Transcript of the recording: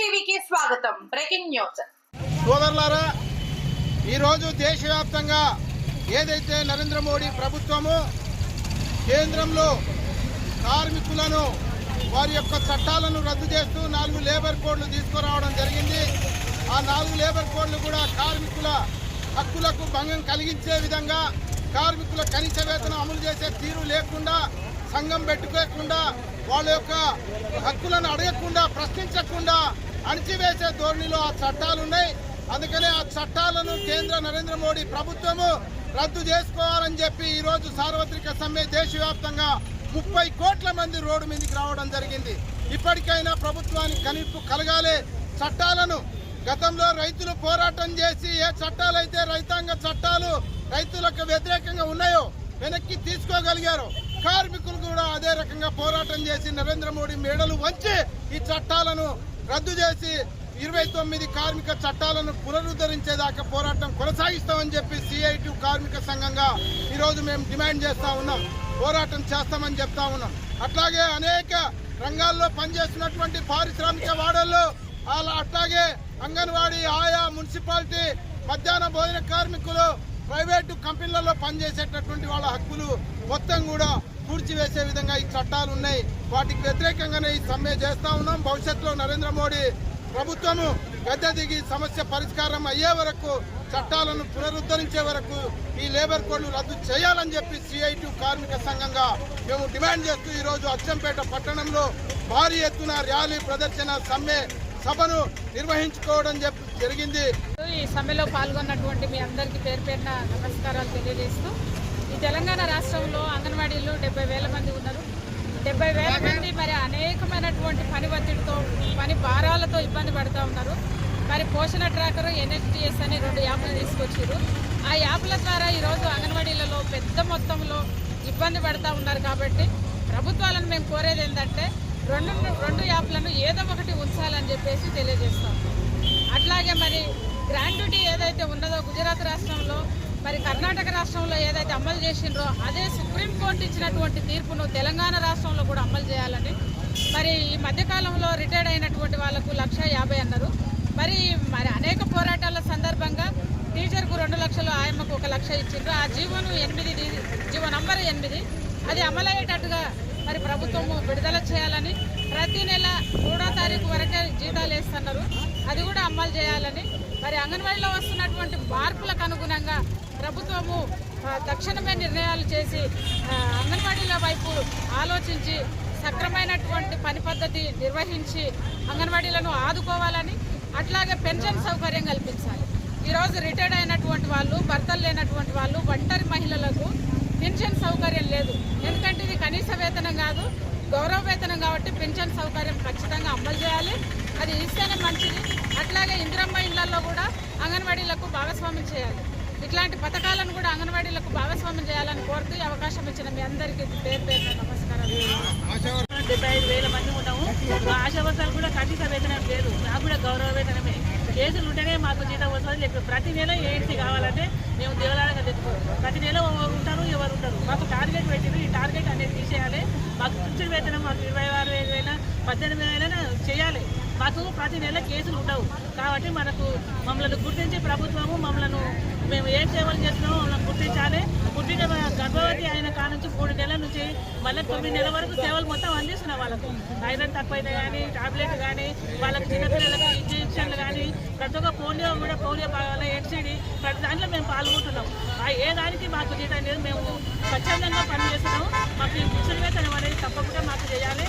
టీవీకి స్వాగతం. Breaking news. సోదరులారా ఈరోజు దేశవ్యాప్తంగా ఏదైతే నరేంద్ర మోడీ ప్రభుత్వము కేంద్రంలో కార్మికులను వారి యొక్క చట్టాలను రద్దు చేస్తూ నాలుగు లేబర్ కోడ్లు తీసుకురావడం జరిగింది. ఆ నాలుగు లేబర్ కోడ్లు కూడా కార్మికుల హక్కులకు భంగం కలిగించే విధంగా కార్మికుల కనీస వేతనం అమలు చేసే తీరు లేకుండా సంఘం పెట్టుకోకుండా వాళ్ళ యొక్క హక్కులను అడగకుండా ప్రశ్నించకుండా అణిచివేసే ధోరణిలో ఆ చట్టాలు ఉన్నాయి అందుకనే ఆ చట్టాలను కేంద్ర నరేంద్ర మోడీ ప్రభుత్వము రద్దు చేసుకోవాలని చెప్పి ఈరోజు సార్వత్రిక సమ్మె దేశవ్యాప్తంగా ముప్పై కోట్ల మంది రోడ్డు మీదకి రావడం జరిగింది. ఇప్పటికైనా ప్రభుత్వానికి కనిపు కలగాలి. చట్టాలను గతంలో రైతులు పోరాటం చేసి ఏ చట్టాలైతే రైతాంగ చట్టాలు రైతులకు వ్యతిరేకంగా ఉన్నాయో వెనక్కి తీసుకోగలిగారు కార్మికులు కూడా అదే రకంగా పోరాటం చేసి నరేంద్ర మోడీ మేడలు వంచి ఈ చట్టాలను రద్దు చేసి ఇరవై తొమ్మిది కార్మిక చట్టాలను పునరుద్ధరించేదాకా పోరాటం కొనసాగిస్తామని చెప్పి సిఐటి కార్మిక సంఘంగా ఈరోజు మేము డిమాండ్ చేస్తా ఉన్నాం. పోరాటం చేస్తామని చెప్తా ఉన్నాం. అట్లాగే అనేక రంగాల్లో పనిచేస్తున్నటువంటి పారిశ్రామిక వాడల్లో అలా అట్లాగే అంగన్వాడీ ఆయా మున్సిపాలిటీ మధ్యాహ్న భోజన కార్మికులు ప్రైవేటు కంపెనీలలో పనిచేసేటటువంటి వాళ్ళ హక్కులు మొత్తం కూడా పూడ్చివేసే విధంగా ఈ చట్టాలు ఉన్నాయి. వాటికి వ్యతిరేకంగానే ఈ సమ్మె చేస్తా ఉన్నాం. భవిష్యత్తులో నరేంద్ర మోడీ ప్రభుత్వము గద్దె దిగి సమస్య పరిష్కారం అయ్యే వరకు చట్టాలను పునరుద్ధరించే వరకు ఈ లేబర్ కోడ్లు రద్దు చేయాలని చెప్పి సిఐటి కార్మిక సంఘంగా మేము డిమాండ్ చేస్తూ ఈరోజు అచ్చంపేట పట్టణంలో భారీ ఎత్తున ర్యాలీ ప్రదర్శన సమ్మె సభను నిర్వహించుకోవడం చెప్పి జరిగింది. ఈ సమ్మెలో పాల్గొన్నటువంటి మీ అందరికీ పేరు పేరున నమస్కారాలు తెలియజేస్తూ ఈ తెలంగాణ రాష్ట్రంలో అంగన్వాడీ డెబ్బై వేల మంది ఉన్నారు డెబ్బై వేల మంది మరి అనేకమైనటువంటి పని ఒత్తిడితో పని భారాలతో ఇబ్బంది పడుతూ ఉన్నారు. మరి పోషణ ట్రాకర్ ఎన్ఎస్టిఎస్ అని రెండు యాప్లు తీసుకొచ్చారు ఆ యాప్ల ద్వారా ఈరోజు అంగన్వాడీలలో పెద్ద మొత్తంలో ఇబ్బంది పడుతూ ఉన్నారు కాబట్టి ప్రభుత్వాలను మేము కోరేది ఏంటంటే రెండు రెండు యాప్లను ఏదో ఒకటి ఉంచాలని చెప్పేసి తెలియజేస్తాం. అట్లాగే మరి గ్రాండ్యూటీ ఏదైతే ఉన్నదో గుజరాత్ రాష్ట్రంలో మరి కర్ణాటక రాష్ట్రంలో ఏదైతే అమలు చేసిండ్రో అదే సుప్రీంకోర్టు ఇచ్చినటువంటి తీర్పును తెలంగాణ రాష్ట్రంలో కూడా అమలు చేయాలని. మరి ఈ మధ్యకాలంలో రిటైర్డ్ అయినటువంటి వాళ్ళకు లక్ష యాభై అన్నారు. మరి మరి అనేక పోరాటాల సందర్భంగా టీచర్కు రెండు లక్షలు ఆయమ్మకు ఒక లక్ష ఇచ్చిండ్రు. ఆ జీవోను ఎనిమిది జీవ జీవో నంబర్ ఎనిమిది. అది అమలయ్యేటట్టుగా మరి ప్రభుత్వము విడుదల చేయాలని ప్రతి నెల మూడో తారీఖు వరకే జీతాలు వేస్తున్నారు. అది కూడా అమలు చేయాలని. మరి అంగన్వాడీలో వస్తున్నటువంటి మార్పులకు అనుగుణంగా ప్రభుత్వము తక్షణమే నిర్ణయాలు చేసి అంగన్వాడీల వైపు ఆలోచించి సక్రమైనటువంటి పని పద్ధతి నిర్వహించి అంగన్వాడీలను ఆదుకోవాలని అట్లాగే పెన్షన్ సౌకర్యం కల్పించాలి. ఈరోజు రిటైర్డ్ అయినటువంటి వాళ్ళు భర్తలు లేనటువంటి వాళ్ళు ఒంటరి మహిళలకు పెన్షన్ సౌకర్యం లేదు. ఎందుకంటే ఇది కనీస వేతనం కాదు గౌరవ వేతనం కాబట్టి పెన్షన్ సౌకర్యం ఖచ్చితంగా అమలు చేయాలి. అది ఇస్తేనే మంచిది. అట్లాగే ఇందిరమ్మ ఇళ్ళలో కూడా అంగన్వాడీలకు భాగస్వామ్యం చేయాలి. ఇట్లాంటి పథకాలను కూడా అంగన్వాడీలకు భాగస్వామ్యం చేయాలని కోరుతూ ఈ అవకాశం ఇచ్చిన మీ అందరికీ పేరు పేరు నమస్కారాలు. డెబ్బై ఐదు వేల మంది ఉన్నాము మా ఆశావర్గాలు కూడా కనీస వేతనం లేదు నాకు కూడా గౌరవ వేతనమే. కేసులు ఉంటేనే మాకు జీతం వస్తుంది. లేకపోతే ప్రతి నెల ఏంటి కావాలంటే మేము దేవాలయంగా తెచ్చుకోవాలి ప్రతి నెల ఎవరు ఉంటారు? ఎవరు ఉంటారు మాకు టార్గెట్ పెట్టింది ఈ టార్గెట్ అనేది తీసేయాలి. మాకు కూర్చుని వేతనం మాకు ఇరవై ఆరు వేలు అయినా పద్దెనిమిది వేలైనా చేయాలి. మాకు ప్రతి నెల కేసులు ఉండవు. కాబట్టి మనకు మమ్మల్ని గుర్తించి ప్రభుత్వము మమ్మల్ని మేము ఏ సేవలు చేస్తున్నామో మమ్మల్ని గుర్తించాలి. పుట్టిన గర్భవతి అయిన కాడ నుంచి మూడు నెలల నుంచి మళ్ళీ తొమ్మిది నెలల వరకు సేవలు మొత్తం అందిస్తున్నాం వాళ్ళకు. ఐరన్ తక్కువైతే కానీ టాబ్లెట్ కానీ వాళ్ళకి చిన్నపిల్లలకు ఇంజెక్షన్లు కానీ ప్రతి ఒక్క పోలియో కూడా పోలియో భాగాలు ఎడ్సిడి ప్రతి దాంట్లో మేము పాల్గొంటున్నాం. ఆ ఏ దానికి మాకు జీతం లేదు. మేము స్వచ్ఛందంగా పనిచేస్తున్నాము మాకు ఈ వేతనం అనేది తప్పకుండా మాకు చేయాలి.